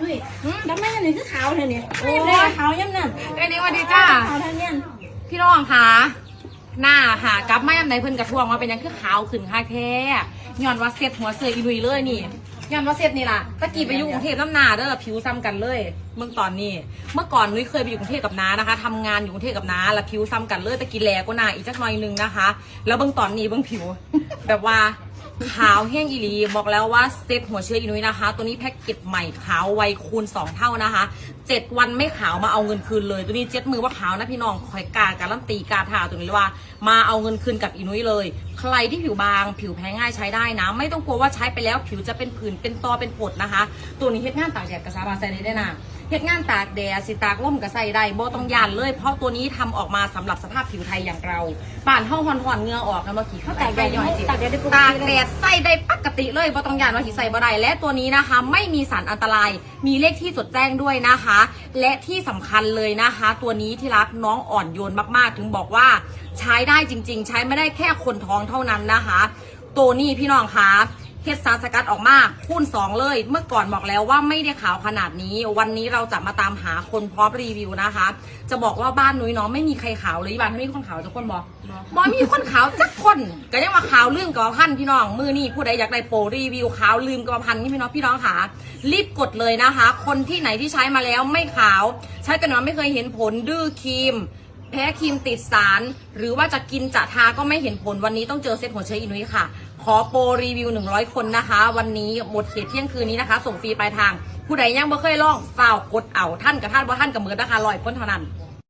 ดุยดำไม่ยังนี่คือขาวเธอเนี่ยไม่ได้ขาวย่ำนั่นเอ้ยนี่สวัสดีจ้าขาวเธอเนี่ยพี่น้องคะหน้าหากลับไม่ยำไหนเพิ่นกระทวงมาเป็นหยังคือขาวขึ้นค่ะแท้ย้อนว่าเซ็ตหัวเสืออีลุยเลยนี่ ย้อนว่าเซ็ตนี่ล่ะตะกี้ไปอยู่กรุงเทพน้ำหนาเด้อผิวซ้ำกันเลย เมื่อตอนนี้ เมื่อก่อนนุ้ยเคยไปอยู่กรุงเทพกับน้านะคะทำงานอยู่กรุงเทพกับน้าแล้วผิวซ้ำกันเลยตะกี้แลก็หนาอีกจักหน่อยนึงนะคะ แล้วเบื้องตอนนี้เบื้องผิว แบบว่าขาวแห้งอีหลีบอกแล้วว่าเซตหัวเชื้ออีนุ้ยนะคะ ตัวนี้แพ็กเกจใหม่ขาวไวคูณ 2 เท่านะคะเจ็ดวันไม่ขาวมาเอาเงินคืนเลย ตัวนี้เจ็ดมือว่าขาวนะพี่น้องคอยกาการันตีกาทาตัวนี้เลยว่า มาเอาเงินคืนกับอีนุ้ยเลย ใครที่ผิวบาง ผิวแพ้ง่ายใช้ได้นะ ไม่ต้องกลัวว่าใช้ไปแล้วผิวจะเป็นผื่นเป็นตอเป็นผดนะคะ ตัวนี้เฮ็ดงานตากแดดกระซาบาใส่ได้ด้วยนะเฮ็ดงานตากแดดสิตากล่มก็ใส่ได้บ่ต้องยานเลย เพราะตัวนี้ทำออกมาสำหรับสภาพผิวไทยอย่างเราป่านห้องหอนๆเหงือออกนะเมื่อกี้เขาตากแดดย่อยจิตากแดดได้ปกตากติแดดใส่ได้ปกติเลยบ่ต้องยานว่าสิใส่บ่ได้และตัวนี้นะคะ ไม่มีสารอันตราย มีเลขที่จดแจ้งด้วยนะคะ และที่สำคัญเลยนะคะ ตัวนี้ที่รักน้องอ่อนโยนมากๆ ถึงบอกว่าใช้ได้จริง ๆ ใช้ไม่ได้แค่คนท้องเท่านั้นนะคะ ตัวนี้พี่น้องคะ เฮ็ดสารสกัดออกมาคูณสองเลย เมื่อก่อนบอกแล้วว่าไม่ได้ขาวขนาดนี้ วันนี้เราจะมาตามหาคนพร้อมรีวิวนะคะ จะบอกว่าบ้านนุ้ยเนาะไม่มีใครขาวเลยบ้านไม่มีคนขาวจะคนบอกบอมีคนขาวจักคนก็ยังมาขาวลืมกับพันพี่น้องมือนี่ผู้ใดอยากได้โปรรีวิวขาวลืมกับพันนี่พี่น้องพี่น้องค่ะรีบกดเลยนะคะ คนที่ไหนที่ใช้มาแล้วไม่ขาว ใช้กันมาไม่เคยเห็นผลดื้อครีม แพ้ครีมติดสาร หรือว่าจะกินจะทาก็ไม่เห็นผลวันนี้ต้องเจอเซตหัวเชื้ออินุยค่ะ ขอโปรรีวิว 100 คนนะคะ วันนี้หมดเขตเที่ยงคืนนี้นะคะ ส่งฟรีปลายทาง ผู้ใดยังบ่เคยลองฝ้าวกดเอาท่านกับท่านบ่ท่านกับมือนะคะลอยพ้นเท่านั้น